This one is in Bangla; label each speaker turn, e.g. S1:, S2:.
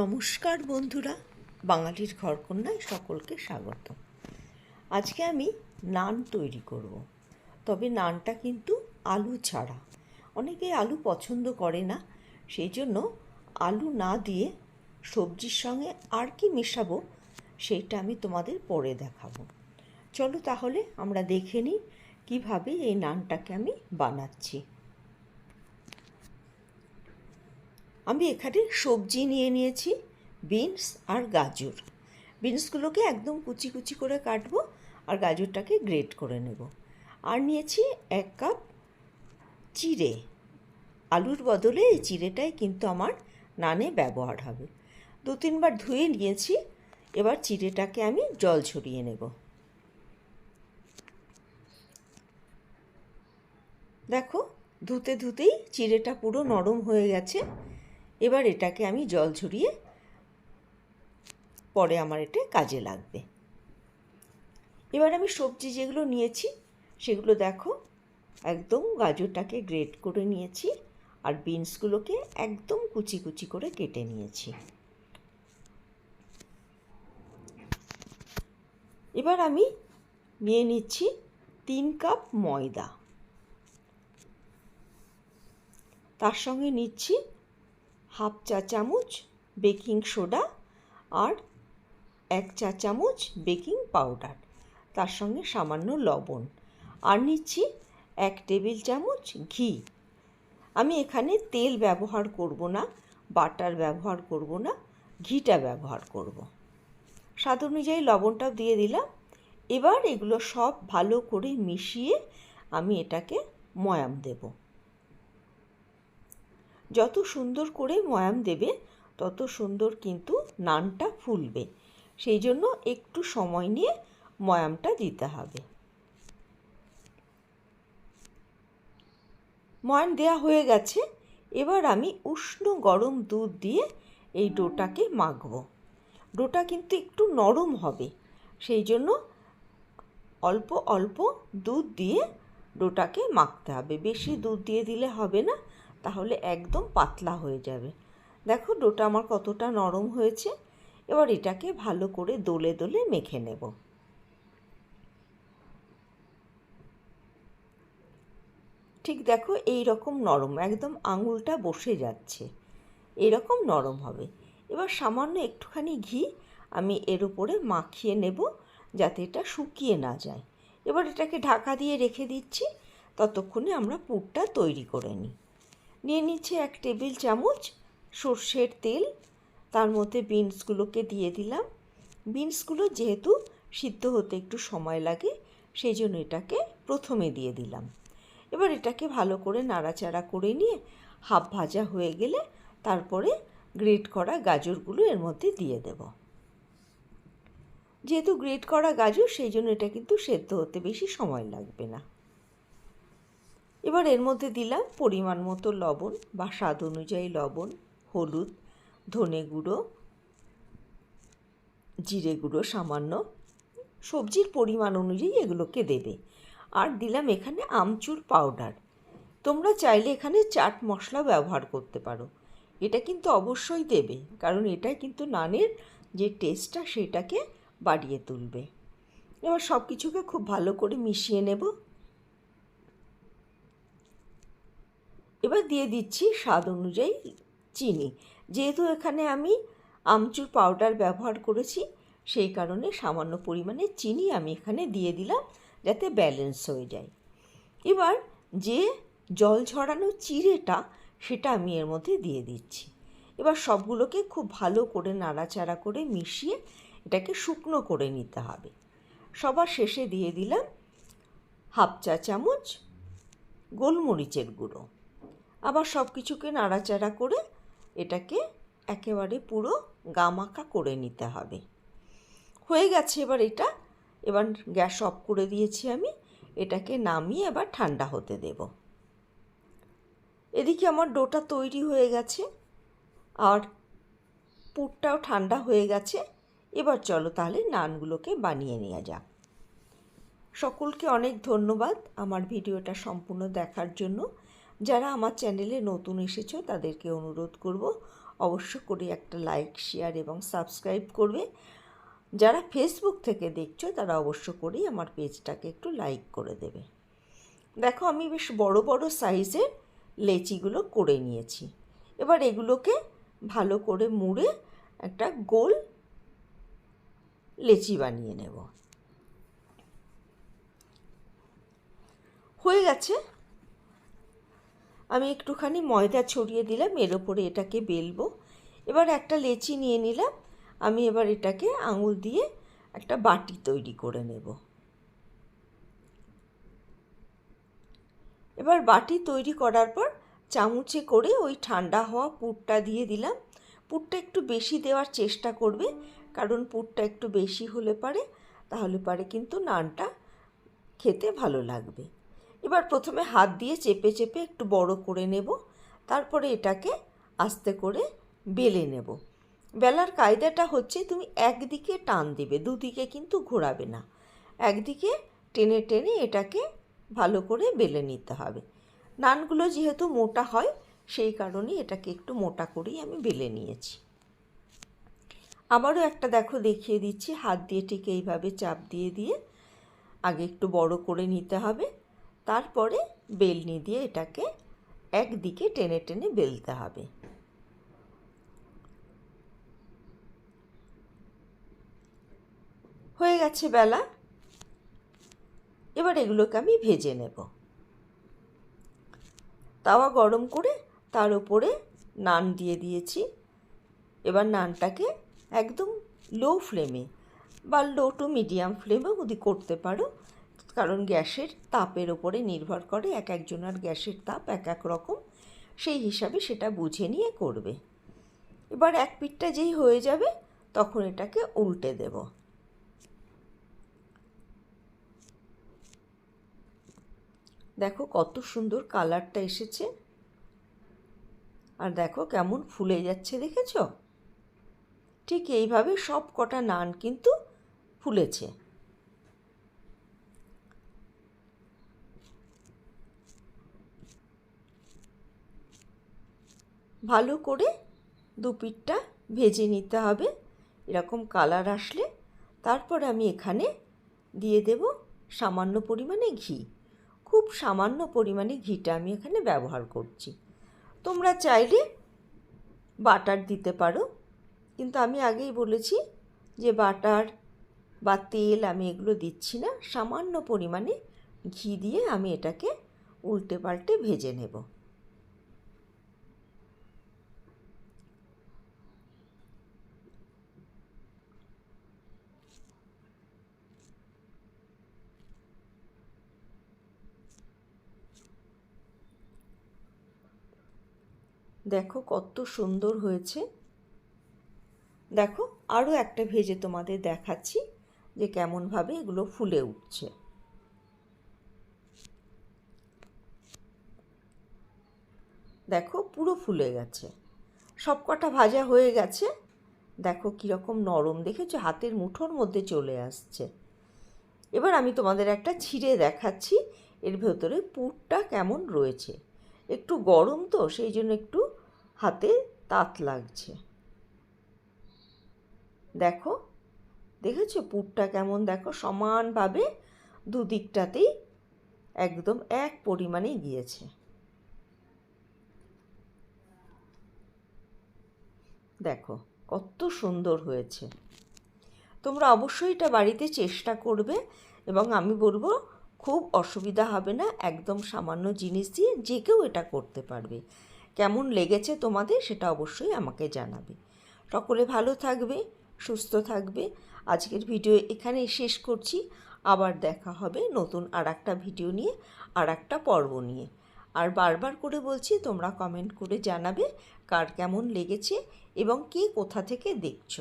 S1: নমস্কার বন্ধুরা, বাঙালির ঘরকন্যায় সকলকে স্বাগত। আজকে আমি নান তৈরি করব, তবে নানটা কিন্তু আলু ছাড়া। অনেকে আলু পছন্দ করে না, সেই জন্য আলু না দিয়ে সবজির সঙ্গে আর কি মেশাবো সেইটা আমি তোমাদের পরে দেখাবো। চলো তাহলে আমরা দেখে নিই কীভাবে এই নানটাকে আমি বানাচ্ছি। আমি এখানে সবজি নিয়ে নিয়েছি, বিনস আর গাজর। বিনসগুলোকে একদম কুচি কুচি করে কাটবো আর গাজরটাকে গ্রেট করে নেব। আর নিয়েছি এক কাপ চিড়ে। আলুর বদলে এই চিড়েটাই কিন্তু আমার নানে ব্যবহার হবে। দু তিনবার ধুয়ে নিয়েছি, এবার চিড়েটাকে আমি জল ছড়িয়ে নেব। দেখো, ধুতে ধুতেই চিড়েটা পুরো নরম হয়ে গেছে। এবার এটাকে আমি জল ঝরিয়ে পরে আমার এটা কাজে লাগবে। এবার আমি সবজি যেগুলো নিয়েছি, সেগুলো দেখো, একদম গাজরটাকে গ্রেট করে নিয়েছি আর বিনসগুলোকে একদম কুচি কুচি করে কেটে নিয়েছি। এবার আমি নিয়ে নিচ্ছি তিন কাপ ময়দা। তার সঙ্গে নিচ্ছি হাফ চা চামচ বেকিং সোডা আর এক চা চামচ বেকিং পাউডার। তার সঙ্গে সামান্য লবণ। আর নিচ্ছি এক টেবিল চামচ ঘি। আমি এখানে তেল ব্যবহার করব না, বাটার ব্যবহার করব না, ঘিটা ব্যবহার করব। স্বাদ অনুযায়ী লবণটাও দিয়ে দিলাম। এবার এগুলো সব ভালো করে মিশিয়ে আমি এটাকে ময়াম দেবো। যত সুন্দর করে ময়াম দেবে, তত সুন্দর কিন্তু নানটা ফুলবে। সেই জন্য একটু সময় নিয়ে ময়ামটা দিতে হবে। ময়াম দেয়া হয়ে গেছে। এবার আমি উষ্ণ গরম দুধ দিয়ে এই ডোটাকে মাখবো। ডোটা কিন্তু একটু নরম হবে। সেই জন্য অল্প অল্প দুধ দিয়ে ডোটাকে মাখতে হবে। বেশি দুধ দিয়ে দিলে হবে না। তাহলে একদম পাতলা হয়ে যাবে। দেখো ডোটা আমার কতটা নরম হয়েছে। এবার এটাকে ভালো করে দোলে দোলে মেখে নেব। ঠিক দেখো এই রকম নরম, একদম আঙুলটা বসে যাচ্ছে। এরকম নরম হবে। এবার সামান্য একটুখানি ঘি আমি এর উপরে মাখিয়ে নেব যাতে এটা শুকিয়ে না যায়। এবার এটাকে ঢাকা দিয়ে রেখে দিচ্ছি। ততক্ষণে আমরা পুরটা তৈরি করে নিই। নিয়ে নিচ্ছে এক টেবিল চামচ সর্ষের তেল। তার মধ্যে বিনসগুলোকে দিয়ে দিলাম। বিনসগুলো যেহেতু সিদ্ধ হতে একটু সময় লাগে, সেই জন্য এটাকে প্রথমে দিয়ে দিলাম। এবার এটাকে ভালো করে নাড়াচাড়া করে নিয়ে হাফ ভাজা হয়ে গেলে তারপরে গ্রেট করা গাজরগুলো এর মধ্যে দিয়ে দেব। যেহেতু গ্রেট করা গাজর, সেই জন্য এটা কিন্তু সেদ্ধ হতে বেশি সময় লাগবে না। এবার এর মধ্যে দিলাম পরিমাণ মতো লবণ বা স্বাদ অনুযায়ী লবণ, হলুদ, ধনে গুঁড়ো, জিরে গুঁড়ো সামান্য। সবজির পরিমাণ অনুযায়ী এগুলোকে দেবে। আর দিলাম এখানে আমচুর পাউডার। তোমরা চাইলে এখানে চাট মশলা ব্যবহার করতে পারো। এটা কিন্তু অবশ্যই দেবে, কারণ এটাই কিন্তু নানের যে টেস্টটা সেটাকে বাড়িয়ে তুলবে। এবার সব কিছুকে খুব ভালো করে মিশিয়ে নেব। এবার দিয়ে দিচ্ছি স্বাদ অনুযায়ী চিনি। যেহেতু এখানে আমি আমচুর পাউডার ব্যবহার করেছি, সেই কারণে সামান্য পরিমাণে চিনি আমি এখানে দিয়ে দিলাম যাতে ব্যালেন্স হয়ে যায়। এবার যে জল ঝরানো চিড়েটা, সেটা আমি এর মধ্যে দিয়ে দিচ্ছি। এবার সবগুলোকে খুব ভালো করে নাড়াচাড়া করে মিশিয়ে এটাকে শুকনো করে নিতে হবে। সবার শেষে দিয়ে দিলাম হাফ চা চামচ গোলমরিচের গুঁড়ো। আবার সব কিছুকে নাড়াচাড়া করে এটাকে একেবারে পুরো গামাকা করে নিতে হবে। হয়ে গেছে এবার এটা। এবার গ্যাস অফ করে দিয়েছি আমি। এটাকে নামিয়ে এবার ঠান্ডা হতে দেব। এদিকে আমার ডোটা তৈরি হয়ে গেছে। আর পুরটাও ঠান্ডা হয়ে গেছে। এবার চলো তাহলে নানগুলোকে বানিয়ে নেওয়া যাক। সকলকে অনেক ধন্যবাদ আমার ভিডিওটা সম্পূর্ণ দেখার জন্য। যারা আমার চ্যানেলে নতুন এসেছ, তাদেরকে অনুরোধ করব অবশ্য করে একটা লাইক, শেয়ার এবং সাবস্ক্রাইব করবে। যারা ফেসবুক থেকে দেখছ, তারা অবশ্য করেই আমার পেজটাকে একটু লাইক করে দেবে। দেখো, আমি বেশ বড় বড় সাইজের লেচিগুলো করে নিয়েছি। এবার এগুলোকে ভালো করে মুড়ে একটা গোল লেচি বানিয়ে নেব। হয়ে গেছে। আমি একটুখানি ময়দা ছড়িয়ে দিলাম, এর ওপরে এটাকে বেলবো। এবার একটা লেচি নিয়ে নিলাম, আমি এবার এটাকে আঙুল দিয়ে একটা বাটি তৈরি করে নেব। এবার বাটি তৈরি করার পর চামচে করে ওই ঠান্ডা হওয়া পুরটা দিয়ে দিলাম। পুরটা একটু বেশি দেওয়ার চেষ্টা করবে, কারণ পুরটা একটু বেশি হলে পারে, তাহলে পারে কিন্তু নানটা খেতে ভালো লাগবে। এবার প্রথমে হাত দিয়ে চেপে চেপে একটু বড় করে নেব, তারপরে এটাকে আস্তে করে বেলে নেব। বেলার কায়দাটা হচ্ছে তুমি একদিকে টান দেবে, দুদিকে কিন্তু ঘোরাবে না। একদিকে টেনে টেনে এটাকে ভালো করে বেলে নিতে হবে। নানগুলো যেহেতু মোটা হয়, সেই কারণে এটাকে একটু মোটা করেই আমি বেলে নিয়েছি। আবারও একটা দেখো দেখিয়ে দিচ্ছি, হাত দিয়ে ঠিক এইভাবে চাপ দিয়ে দিয়ে আগে একটু বড় করে নিতে হবে। তারপরে বেলনি দিয়ে এটাকে একদিকে টেনে টেনে বেলতে হবে। হয়ে গেছে বেলা। এবার এগুলোকে আমি ভেজে নেব। তাওয়া গরম করে তার উপরে নান দিয়ে দিয়েছি। এবার নানটাকে একদম লো ফ্লেমে বা লো টু মিডিয়াম ফ্লেমেও যদি করতে পারো কারণ গ্যাসের তাপের ওপরে নির্ভর করে এক একজনের গ্যাসের তাপ এক এক রকম। সেই হিসাবে সেটা বুঝে নিয়ে করবে। এবার এক পিঠটা যেই হয়ে যাবে, তখন এটাকে উল্টে দেব। দেখো কত সুন্দর কালারটা এসেছে। আর দেখো কেমন ফুলে যাচ্ছে, দেখেছ? ঠিক এইভাবে সব কটা নান কিন্তু ফুলেছে। ভালো করে দু পিঠটা ভেজে নিতে হবে। এরকম কালার আসলে। তারপর আমি এখানে দিয়ে দেব সামান্য পরিমাণে ঘি। খুব সামান্য পরিমাণে ঘিটা আমি এখানে ব্যবহার করছি। তোমরা চাইলে বাটার দিতে পারো। কিন্তু আমি আগেই বলেছি যে বাটার বা তেল আমি এগুলো দিচ্ছি না। সামান্য পরিমাণে ঘি দিয়ে আমি এটাকে উল্টে পাল্টে ভেজে নেব। দেখো কত সুন্দর হয়েছে। দেখো আরও একটা ভেজে তোমাদের দেখাচ্ছি যে কেমনভাবে এগুলো ফুলে উঠছে। দেখো পুরো ফুলে গেছে। সব কটা ভাজা হয়ে গেছে। দেখো কীরকম নরম, দেখেছ? হাতের মুঠোর মধ্যে চলে আসছে। এবার আমি তোমাদের একটা ছিঁড়ে দেখাচ্ছি। এর ভেতরে পুরটা কেমন রয়েছে। একটু গরম তো, সেই জন্য একটু হাতে তাত লাগছে। দেখো, দেখেছ পুরটা কেমন? দেখো, সমানভাবে দুদিকটাতেই একদম এক পরিমাণে গিয়েছে। দেখো, কত সুন্দর হয়েছে। তোমরা অবশ্যই এটা বাড়িতে চেষ্টা করবে এবং আমি বলব খুব অসুবিধা হবে না, একদম সামান্য জিনিস দিয়ে যে কেউ এটা করতে পারবে। কেমন লেগেছে তোমাদের সেটা অবশ্যই আমাকে জানাবে। সকলে ভালো থাকবে, সুস্থ থাকবে। আজকের ভিডিও এখানেই শেষ করছি। আবার দেখা হবে নতুন আর একটা ভিডিও নিয়ে আর একটা পর্ব নিয়ে। আর বারবার করে বলছি, তোমরা কমেন্ট করে জানাবে কার কেমন লেগেছে এবং কে কোথা থেকে দেখছ।